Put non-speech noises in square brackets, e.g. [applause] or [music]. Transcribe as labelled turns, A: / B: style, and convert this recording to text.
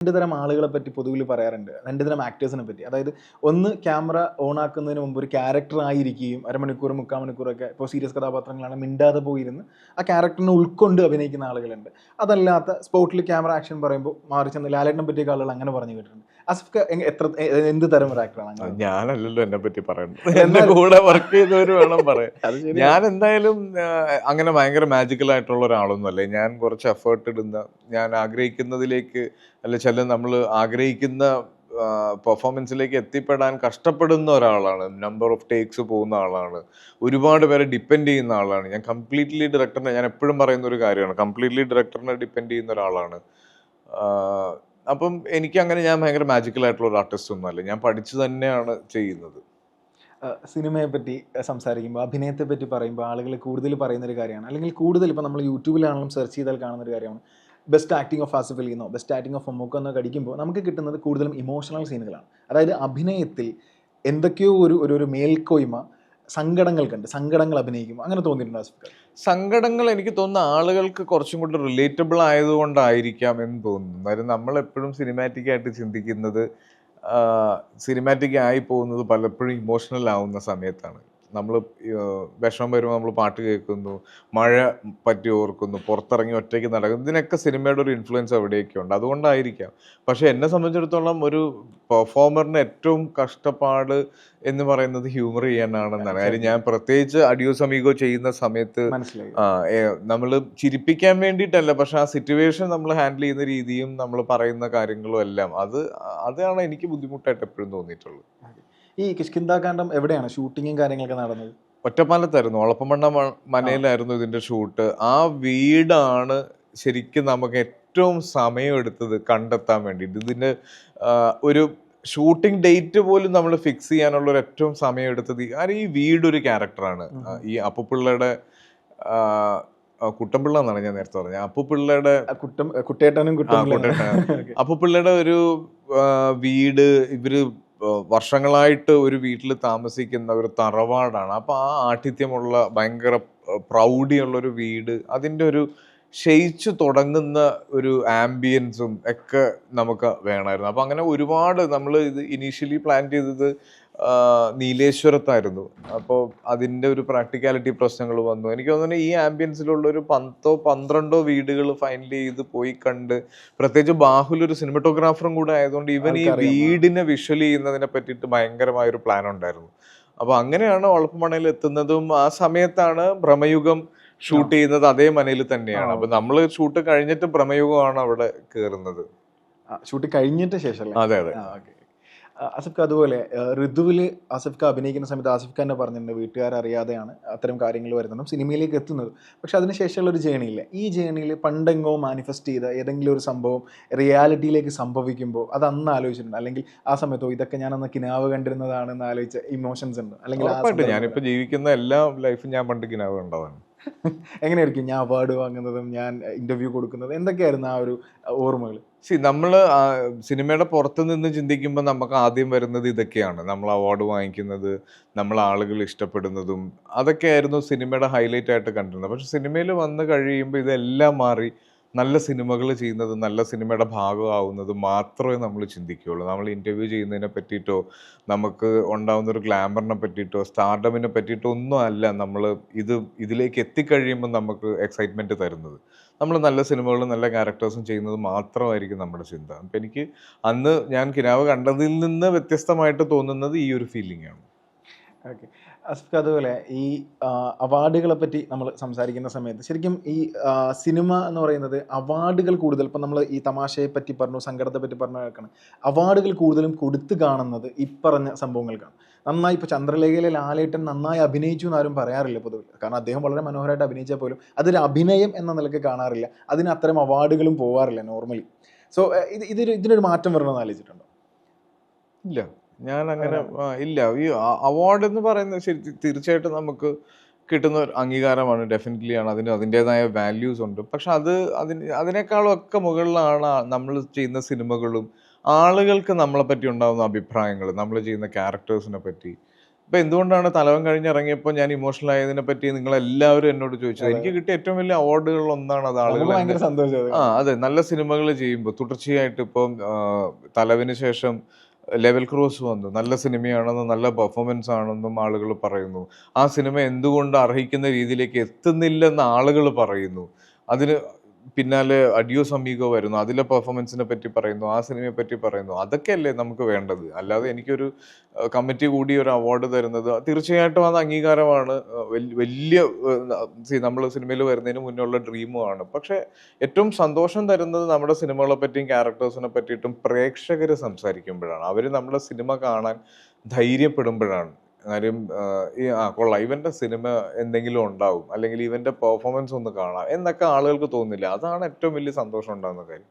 A: രണ്ട് തരം ആളുകളെ പറ്റി പൊതുവിൽ പറയാറുണ്ട്. രണ്ട് തരം ആക്ടേഴ്സിനെ പറ്റി. അതായത് ഒന്ന് ക്യാമറ ഓൺ ആക്കുന്നതിന് മുമ്പ് ഒരു ക്യാരക്ടർ ആയിരിക്കുകയും അരമണിക്കൂർ മുക്കാൽ മണിക്കൂറൊക്കെ ഇപ്പോൾ സീരിയസ് കഥാപാത്രങ്ങളാണ് മിണ്ടാതെ പോയിരുന്ന് ആ ക്യാരക്ടറിനെ ഉൾക്കൊണ്ട് അഭിനയിക്കുന്ന ആളുകളുണ്ട്. അതല്ലാത്ത സ്പോട്ടിൽ ക്യാമറ ആക്ഷൻ പറയുമ്പോൾ മാറി ചെന്ന് ലാലേട്ടനെ പറ്റിയ ആളുകൾ അങ്ങനെ പറഞ്ഞു കേട്ടിട്ടുണ്ട്. അസഫ് എത്ര എന്ത് തരം ഒരു ആക്ടറാണ്
B: ഞാനല്ലല്ലോ എന്നെ പറ്റി പറയുന്നത് എന്റെ കൂടെ വർക്ക് ചെയ്തവര് വേണം പറയാൻ. ഞാൻ എന്തായാലും അങ്ങനെ ഭയങ്കര മാജിക്കൽ ആയിട്ടുള്ള ഒരാളൊന്നുമല്ലേ. ഞാൻ കുറച്ച് എഫേർട്ട് ഇടുന്ന ഞാൻ ആഗ്രഹിക്കുന്നതിലേക്ക് അല്ല ചില നമ്മൾ ആഗ്രഹിക്കുന്ന പെർഫോമൻസിലേക്ക് എത്തിപ്പെടാൻ കഷ്ടപ്പെടുന്ന ഒരാളാണ്. നമ്പർ ഓഫ് ടേക്സ് പോകുന്ന ആളാണ്. ഒരുപാട് പേരെ ഡിപ്പെൻഡ് ചെയ്യുന്ന ആളാണ്. ഞാൻ കംപ്ലീറ്റ്ലി ഡയറക്ടറിനെ ഞാൻ എപ്പോഴും പറയുന്ന ഒരു കാര്യമാണ്. കംപ്ലീറ്റ്ലി ഡയറക്ടറിനെ ഡിപ്പെൻഡ് ചെയ്യുന്ന ഒരാളാണ്. അപ്പം എനിക്ക് അങ്ങനെ ഞാൻ ഭയങ്കര മാജിക്കൽ ആയിട്ടുള്ള ഒരു ആർട്ടിസ്റ്റ് ഒന്നുമല്ല ഞാൻ പഠിച്ചു തന്നെയാണ് ചെയ്യുന്നത്.
A: സിനിമയെ പറ്റി സംസാരിക്കുമ്പോൾ അഭിനയത്തെ പറ്റി പറയുമ്പോൾ ആളുകൾ കൂടുതൽ പറയുന്ന ഒരു കാര്യമാണ്. അല്ലെങ്കിൽ കൂടുതൽ ഇപ്പോൾ നമ്മൾ യൂട്യൂബിലാണെങ്കിലും സെർച്ച് ചെയ്താൽ കാണുന്ന ഒരു കാര്യമാണ്. ബെസ്റ്റ് ആക്ടിങ് ഓഫ് ആസിഫ് അലിന്നോ ബെസ്റ്റ് ആക്ടിങ് ഓഫ് മമ്മൂക്ക എന്നോ കടിക്കുമ്പോൾ നമുക്ക് കിട്ടുന്നത് കൂടുതലും ഇമോഷണൽ സീനുകളാണ് അതായത് അഭിനയത്തിൽ എന്തൊക്കെയോ ഒരു ഒരു ഒരു മേൽക്കോയ്മ സങ്കടങ്ങൾ കണ്ട് സങ്കടങ്ങൾ അഭിനയിക്കുമ്പോൾ അങ്ങനെ തോന്നിയിട്ടുണ്ടോ ആസിഫ്?
B: സങ്കടങ്ങൾ എനിക്ക് തോന്നുന്ന ആളുകൾക്ക് കുറച്ചും കൂടി റിലേറ്റബിൾ ആയതുകൊണ്ടായിരിക്കാം എന്ന് തോന്നുന്നു. കാര്യം നമ്മൾ എപ്പോഴും സിനിമാറ്റിക് ആയിട്ട് ചിന്തിക്കുന്നത് സിനിമാറ്റിക് ആയി പോകുന്നത് പലപ്പോഴും ഇമോഷണൽ ആവുന്ന സമയത്താണ്. നമ്മൾ വിഷമം വരുമ്പോൾ നമ്മൾ പാട്ട് കേൾക്കുന്നു മഴ പറ്റി ഓർക്കുന്നു പുറത്തിറങ്ങി ഒറ്റയ്ക്ക് നടക്കുന്നു ഇതിനൊക്കെ സിനിമയുടെ ഒരു ഇൻഫ്ലുവൻസ് എവിടെയൊക്കെ ഉണ്ട്. അതുകൊണ്ടായിരിക്കാം. പക്ഷെ എന്നെ സംബന്ധിച്ചിടത്തോളം ഒരു പെർഫോമറിന് ഏറ്റവും കഷ്ടപ്പാട് എന്ന് പറയുന്നത് ഹ്യൂമർ ചെയ്യാനാണെന്നാണ്. കാര്യം ഞാൻ പ്രത്യേകിച്ച് അഡിയോ സമീകോ ചെയ്യുന്ന സമയത്ത് നമ്മൾ ചിരിപ്പിക്കാൻ വേണ്ടിയിട്ടല്ല പക്ഷെ ആ സിറ്റുവേഷൻ നമ്മൾ ഹാൻഡിൽ ചെയ്യുന്ന രീതിയും നമ്മൾ പറയുന്ന കാര്യങ്ങളും എല്ലാം അത് അതാണ് എനിക്ക് ബുദ്ധിമുട്ടായിട്ട് എപ്പോഴും തോന്നിയിട്ടുള്ളത്.
A: ഈ കിഷ്കിന്താകാന്ഡം എവിടെയാണ് ഷൂട്ടിങ്ങും കാര്യങ്ങളൊക്കെ നടന്നത്?
B: ഒറ്റപ്പാലത്തായിരുന്നു. ഒളപ്പമണ്ണ മനയിലായിരുന്നു ഇതിന്റെ ഷൂട്ട്. ആ വീടാണ് ശരിക്കും നമുക്ക് ഏറ്റവും സമയം എടുത്തത് കണ്ടെത്താൻ വേണ്ടിയിട്ട്. ഇതിന്റെ ഒരു ഷൂട്ടിംഗ് ഡേറ്റ് പോലും നമ്മൾ ഫിക്സ് ചെയ്യാനുള്ള ഒരു ഏറ്റവും സമയം എടുത്തത് ഈ- കാരണം ഈ വീടൊരു ക്യാരക്ടറാണ്. ഈ അപ്പുപിള്ളയുടെ കുട്ടമ്പിള്ള എന്നാണ് ഞാൻ നേരത്തെ പറഞ്ഞത്. അപ്പുപിള്ളയുടെ
A: കുട്ടേട്ടനും
B: കുട്ടേട്ടനും [laughs] അപ്പുപിള്ളയുടെ ഒരു വീട് ഇവർ വർഷങ്ങളായിട്ട് ഒരു വീട്ടിൽ താമസിക്കുന്ന ഒരു തറവാടാണ്. അപ്പോൾ ആ ആഠിത്യമുള്ള ഭയങ്കര പ്രൗഢിയുള്ള ഒരു വീട്. അതിന്റെ ഒരു ക്ഷയിച്ചു തുടങ്ങുന്ന ഒരു ആംബിയൻസും ഒക്കെ നമുക്ക് വേണമായിരുന്നു. അപ്പം അങ്ങനെ ഒരുപാട് നമ്മൾ ഇത് ഇനീഷ്യലി പ്ലാൻ ചെയ്തത് നീലേശ്വരത്തായിരുന്നു. അപ്പോൾ അതിന്റെ ഒരു പ്രാക്ടിക്കാലിറ്റി പ്രശ്നങ്ങൾ വന്നു. എനിക്ക് തോന്നുന്നു ഈ ആംബിയൻസിലുള്ള ഒരു പത്തോ പന്ത്രണ്ടോ വീടുകൾ ഫൈനലി ഇത് പോയി കണ്ട് പ്രത്യേകിച്ച് ബാഹുൽ ഒരു സിനിമറ്റോഗ്രാഫറും കൂടെ ആയതുകൊണ്ട് ഇവൻ ഈ വീടിനെ വിഷ്വൽ ചെയ്യുന്നതിനെ പറ്റിയിട്ട് ഭയങ്കരമായ ഒരു പ്ലാൻ ഉണ്ടായിരുന്നു. അപ്പോൾ അങ്ങനെയാണ് വളപ്പമണയിൽ എത്തുന്നതും ആ സമയത്താണ് ഭ്രമയുഗം ഷൂട്ട് ചെയ്യുന്നത് അതേ മനയിൽ തന്നെയാണ്. അപ്പൊ നമ്മൾ ഷൂട്ട് കഴിഞ്ഞിട്ട് ഭ്രമയുഗമാണ് അവിടെ കയറുന്നത്
A: ഷൂട്ട് കഴിഞ്ഞിട്ട് ശേഷം
B: അതെ അതെ.
A: അസഫ് ഖാ ആസിഫ് ഖാൻ അതുപോലെ ഋതുവിൽ അസഫ് ആസിഫ് ഖാൻ അഭിനയിക്കുന്ന സമയത്ത് ആസിഫ് ഖാൻ തന്നെ പറഞ്ഞിട്ടുണ്ട് വീട്ടുകാർ അറിയാതെയാണ് അത്തരം കാര്യങ്ങൾ വരുന്നതും സിനിമയിലേക്ക് എത്തുന്നത്. പക്ഷെ അതിനുശേഷമുള്ള ഒരു ജേണിയില്ല ഈ ജേണിയിൽ പണ്ടെങ്ങോ മാനിഫെസ്റ്റ് ചെയ്ത ഏതെങ്കിലും ഒരു സംഭവം റിയാലിറ്റിയിലേക്ക് സംഭവിക്കുമ്പോൾ അത് അന്ന് ആലോചിച്ചിട്ടുണ്ട്? അല്ലെങ്കിൽ ആ സമയത്തോ ഇതൊക്കെ ഞാൻ അന്ന് കിനാവ് കണ്ടിരുന്നതാണെന്ന് ആലോചിച്ച ഇമോഷൻസ് ഉണ്ട്? അല്ലെങ്കിൽ
B: ഞാനിപ്പോൾ ജീവിക്കുന്ന എല്ലാ ലൈഫും ഞാൻ പണ്ട് കിനാവ് കണ്ടതാണ്. [laughs]
A: എങ്ങനെയായിരിക്കും ഞാൻ അവാർഡ് വാങ്ങുന്നതും ഞാൻ ഇന്റർവ്യൂ കൊടുക്കുന്നതും? എന്തൊക്കെയായിരുന്നു ആ ഒരു ഓർമ്മകൾ?
B: സി നമ്മൾ സിനിമയുടെ പുറത്ത് നിന്ന് ചിന്തിക്കുമ്പോൾ നമുക്ക് ആദ്യം വരുന്നത് ഇതൊക്കെയാണ്. നമ്മൾ അവാർഡ് വാങ്ങിക്കുന്നത് നമ്മൾ ആളുകൾ ഇഷ്ടപ്പെടുന്നതും അതൊക്കെയായിരുന്നു സിനിമയുടെ ഹൈലൈറ്റ് ആയിട്ട് കണ്ടിരുന്നത്. പക്ഷെ സിനിമയിൽ വന്ന് കഴിയുമ്പോൾ ഇതെല്ലാം മാറി നല്ല സിനിമകൾ ചെയ്യുന്നത് നല്ല സിനിമയുടെ ഭാഗമാവുന്നത് മാത്രമേ നമ്മൾ ചിന്തിക്കുകയുള്ളൂ. നമ്മൾ ഇന്റർവ്യൂ ചെയ്യുന്നതിനെ പറ്റിയിട്ടോ നമുക്ക് ഉണ്ടാകുന്ന ഒരു ഗ്ലാമറിനെ പറ്റിയിട്ടോ സ്റ്റാർഡമിനെ പറ്റിയിട്ടോ ഒന്നും അല്ല നമ്മൾ ഇത് ഇതിലേക്ക് എത്തിക്കഴിയുമ്പോൾ നമുക്ക് എക്സൈറ്റ്മെന്റ് തരുന്നത്. നമ്മൾ നല്ല സിനിമകളും നല്ല ക്യാരക്ടേഴ്സും ചെയ്യുന്നത് മാത്രമായിരിക്കും നമ്മുടെ ചിന്ത. അപ്പം എനിക്ക് അന്ന് ഞാൻ കിനാവ് കണ്ടതിൽ നിന്ന് വ്യത്യസ്തമായിട്ട് തോന്നുന്നത് ഈ ഒരു ഫീലിംഗ് ആണ്.
A: ഓക്കെ അസ്ഫിക്ക് അതുപോലെ ഈ അവാർഡുകളെ പറ്റി നമ്മൾ സംസാരിക്കുന്ന സമയത്ത് ശരിക്കും ഈ സിനിമ എന്ന് പറയുന്നത് അവാർഡുകൾ കൂടുതൽ. ഇപ്പം നമ്മൾ ഈ തമാശയെ പറ്റി പറഞ്ഞു സങ്കടത്തെ പറ്റി പറഞ്ഞു കേൾക്കണം. അവാർഡുകൾ കൂടുതലും കൊടുത്തു കാണുന്നത് ഈ പറഞ്ഞ സംഭവങ്ങൾക്കാണ്. നന്നായി ഇപ്പോൾ ചന്ദ്രലേഖയിലെ ലാലേട്ടൻ നന്നായി അഭിനയിച്ചു എന്നാരും പറയാറില്ല പൊതുവെ കാരണം അദ്ദേഹം വളരെ മനോഹരമായിട്ട് അഭിനയിച്ചാൽ പോലും അതൊരു അഭിനയം എന്ന നിലയ്ക്ക് കാണാറില്ല. അതിന് അത്തരം അവാർഡുകളും പോവാറില്ല നോർമലി സോ ഇത് ഇതൊരു ഇതിനൊരു മാറ്റം വരണമെന്ന് ആലോചിച്ചിട്ടുണ്ടോ?
B: ഇല്ല. ഞാൻ അങ്ങനെ ഇല്ല. ഈ അവാർഡ് എന്ന് പറയുന്നത് ശരി തീർച്ചയായിട്ടും നമുക്ക് കിട്ടുന്ന ഒരു അംഗീകാരമാണ്. ഡെഫിനറ്റ്ലി ആണ്. അതിന് അതിന്റെതായ വാല്യൂസ് ഉണ്ട്. പക്ഷെ അത് അതിന് അതിനേക്കാളും ഒക്കെ മുകളിലാണ് നമ്മൾ ചെയ്യുന്ന സിനിമകളും ആളുകൾക്ക് നമ്മളെ പറ്റി ഉണ്ടാകുന്ന അഭിപ്രായങ്ങൾ നമ്മൾ ചെയ്യുന്ന ക്യാരക്ടേഴ്സിനെ പറ്റി. ഇപ്പം എന്തുകൊണ്ടാണ് തലവൻ കഴിഞ്ഞിറങ്ങിയപ്പോൾ ഞാൻ ഇമോഷണൽ ആയതിനെ പറ്റി നിങ്ങൾ എല്ലാവരും എന്നോട് ചോദിച്ചത്? എനിക്ക് കിട്ടിയ ഏറ്റവും വലിയ അവാർഡുകളിൽ ഒന്നാണ് അത് ആളുകൾ
A: നമുക്ക് ഭയങ്കര സന്തോഷം
B: ആ അതെ. നല്ല സിനിമകൾ ചെയ്യുമ്പോൾ തുടർച്ചയായിട്ട് ഇപ്പം തലവിന് ശേഷം ലെവൽ ക്രോസ് വന്നു. നല്ല സിനിമയാണെന്നും നല്ല പെർഫോമൻസ് ആണെന്നും ആളുകൾ പറയുന്നു. ആ സിനിമ എന്തുകൊണ്ട് അർഹിക്കുന്ന രീതിയിലേക്ക് എത്തുന്നില്ലെന്ന് ആളുകൾ പറയുന്നു. അതിന് പിന്നാലെ അഡിയോസ് അമീഗോ വരുന്നു അതിലെ പെർഫോമൻസിനെ പറ്റി പറയുന്നു ആ സിനിമയെ പറ്റി പറയുന്നു അതൊക്കെയല്ലേ നമുക്ക് വേണ്ടത്? അല്ലാതെ എനിക്കൊരു കമ്മിറ്റി കൂടി ഒരു അവാർഡ് തരുന്നത് തീർച്ചയായിട്ടും അത് അംഗീകാരമാണ്. വലിയ നമ്മൾ സിനിമയിൽ വരുന്നതിന് മുന്നുള്ള ഡ്രീമുമാണ് പക്ഷെ ഏറ്റവും സന്തോഷം തരുന്നത് നമ്മുടെ സിനിമകളെ പറ്റിയും ക്യാരക്ടേഴ്സിനെ പറ്റിയിട്ടും പ്രേക്ഷകർ സംസാരിക്കുമ്പോഴാണ്. അവർ നമ്മുടെ സിനിമ കാണാൻ ധൈര്യപ്പെടുമ്പോഴാണ്. കാര്യം ഈ ആ കൊള്ളാം. ഇവന്റെ സിനിമ എന്തെങ്കിലും ഉണ്ടാവും. അല്ലെങ്കിൽ ഇവന്റെ പെർഫോമൻസ് ഒന്ന് കാണാം. എന്നൊക്കെ ആളുകൾക്ക് തോന്നില്ല അതാണ് ഏറ്റവും വലിയ സന്തോഷം ഉണ്ടാകുന്ന കാര്യം.